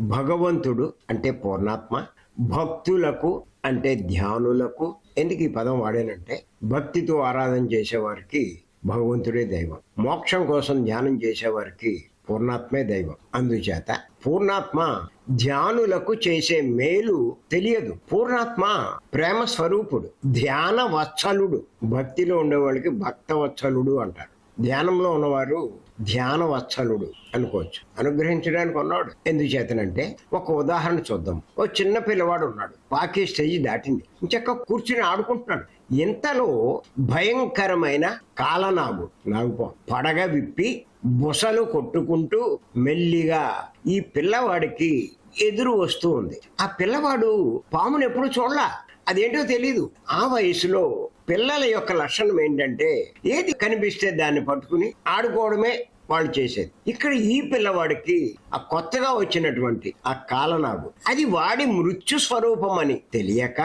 భగవంతుడు అంటే పూర్ణాత్మ భక్తులకు అంటే ధ్యానులకు. ఎందుకు ఈ పదం వాడానంటే భక్తితో ఆరాధన చేసేవారికి భగవంతుడే దైవం. మోక్షం కోసం ధ్యానం చేసేవారికి పూర్ణాత్మే దైవం. అందుచేత పూర్ణాత్మ ధ్యానులకు చేసే మేలు తెలియదు. పూర్ణాత్మ ప్రేమ స్వరూపుడు ధ్యాన వత్సలుడు భక్తిలో ఉండేవాళ్ళకి భక్త వత్సలుడు అంటారు. ధ్యానంలో ఉన్నవారు ధ్యాన వత్సలుడు అనుకోవచ్చు. అనుగ్రహించడానికి ఉన్నాడు ఎందుచేతనంటే ఒక ఉదాహరణ చూద్దాం. ఓ చిన్న పిల్లవాడు ఉన్నాడు. పాకే స్టేజ్ దాటింది. ఇంచక్క కూర్చుని ఆడుకుంటున్నాడు. ఇంతలో భయంకరమైన కాలనాగు నాగుపో పడగ విప్పి బుసలు కొట్టుకుంటూ మెల్లిగా ఈ పిల్లవాడికి ఎదురు వస్తూ ఉంది. ఆ పిల్లవాడు పామును ఎప్పుడు చూడలా. అదేంటో తెలీదు. ఆ వయసులో పిల్లల యొక్క లక్షణం ఏంటంటే ఏది కనిపిస్తే దాన్ని పట్టుకుని ఆడుకోవడమే వాళ్ళు చేసేది. ఇక్కడ ఈ పిల్లవాడికి ఆ కొత్తగా వచ్చినటువంటి ఆ కాలనాగు అది వాడి మృత్యు స్వరూపం అని తెలియక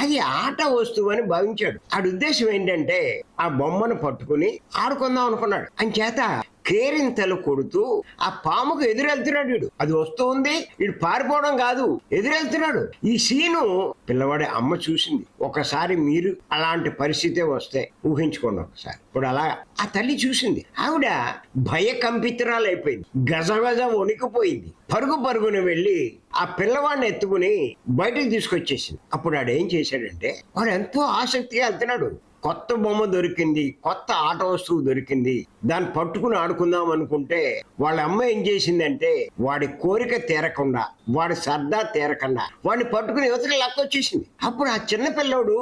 అది ఆట వస్తువు అని భావించాడు. ఆడి ఉద్దేశం ఏంటంటే ఆ బొమ్మను పట్టుకుని ఆడుకుందాం అనుకున్నాడు. అంచేత కేరింతలు కొడుతూ ఆ పాముకు ఎదురెళ్తున్నాడు వీడు. అది వస్తూ ఉంది వీడు పారిపోవడం కాదు ఎదురెళ్తున్నాడు. ఈ సీను పిల్లవాడి అమ్మ చూసింది. ఒకసారి మీరు అలాంటి పరిస్థితే వస్తే ఊహించుకోండి ఒకసారి. ఇప్పుడు అలా ఆ తల్లి చూసింది. ఆవిడ భయ కంపితరాలు అయిపోయింది. గజ గజ వణికిపోయింది. పరుగు పరుగున వెళ్ళి ఆ పిల్లవాడిని ఎత్తుకుని బయటకు తీసుకొచ్చేసింది. అప్పుడు వాడు ఏం చేశాడంటే వాడు ఎంతో ఆసక్తిగా వెళ్తున్నాడు. కొత్త బొమ్మ దొరికింది కొత్త ఆట వస్తువు దొరికింది. దాన్ని పట్టుకుని ఆడుకుందాం అనుకుంటే వాళ్ళ అమ్మ ఏం చేసిందంటే వాడి కోరిక తీరకుండా వాడి సరదా తీరకుండా వాడిని పట్టుకుని యువతకి లక్కొచ్చేసింది అప్పుడు ఆ చిన్న పిల్లోడు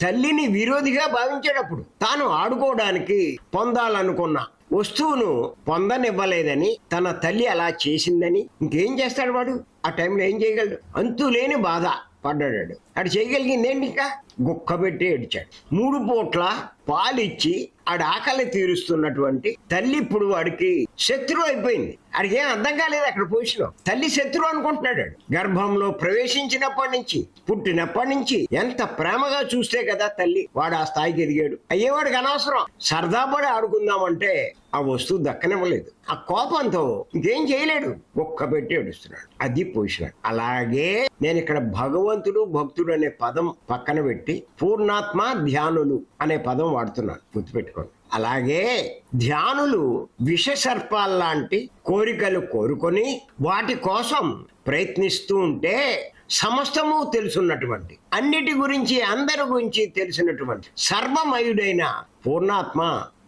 తల్లిని విరోధిగా భావించేటప్పుడు తాను ఆడుకోవడానికి పొందాలనుకున్న వస్తువును పొందనివ్వలేదని తన తల్లి అలా చేసిందని ఇంకేం చేస్తాడు వాడు? ఆ టైంలో ఏం చేయగలడు? అంతులేని బాధ. పడ్డాడు. అటు చేయగలిగింది ఏంటి ఇంకా? గుక్క పెట్టి ఏడ్చాడు. మూడు పూట్ల పాలిచ్చి ఆడ ఆకలి తీరుస్తున్నటువంటి తల్లి ఇప్పుడు వాడికి శత్రువు అయిపోయింది. ఆడికి ఏం అర్థం కాలేదు అక్కడ పొజిషన్ తల్లి శత్రువు అనుకుంటున్నాడు గర్భంలో ప్రవేశించినప్పటి నుంచి పుట్టినప్పటి నుంచి ఎంత ప్రేమగా చూస్తే కదా తల్లి వాడు ఆ స్థాయికి ఎదిగాడు. అయ్యేవాడికి అనవసరం. సరదా పడి ఆడుకుందామంటే ఆ వస్తువు దక్కనివ్వలేదు. ఆ కోపంతో ఇంకేం చేయలేడు. ఒక్క పెట్టి ఏడుస్తున్నాడు. అది పొజిషన్. అలాగే నేను ఇక్కడ భగవంతుడు భక్తుడు అనే పదం పక్కన పెట్టి పూర్ణాత్మ ధ్యానులు అనే పదం వాడుతున్నాను గుర్తుపెట్టుకోండి. అలాగే ధ్యానులు విష సర్పాల్లాంటి కోరికలు కోరుకొని వాటి కోసం ప్రయత్నిస్తూ ఉంటే సమస్తము తెలుసున్నటువంటి అన్నిటి గురించి అందరి గురించి తెలిసినటువంటి సర్వమయుడైన పూర్ణాత్మ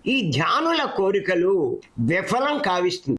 ఈ ధ్యానుల కోరికలు విఫలం కావిస్తుంది.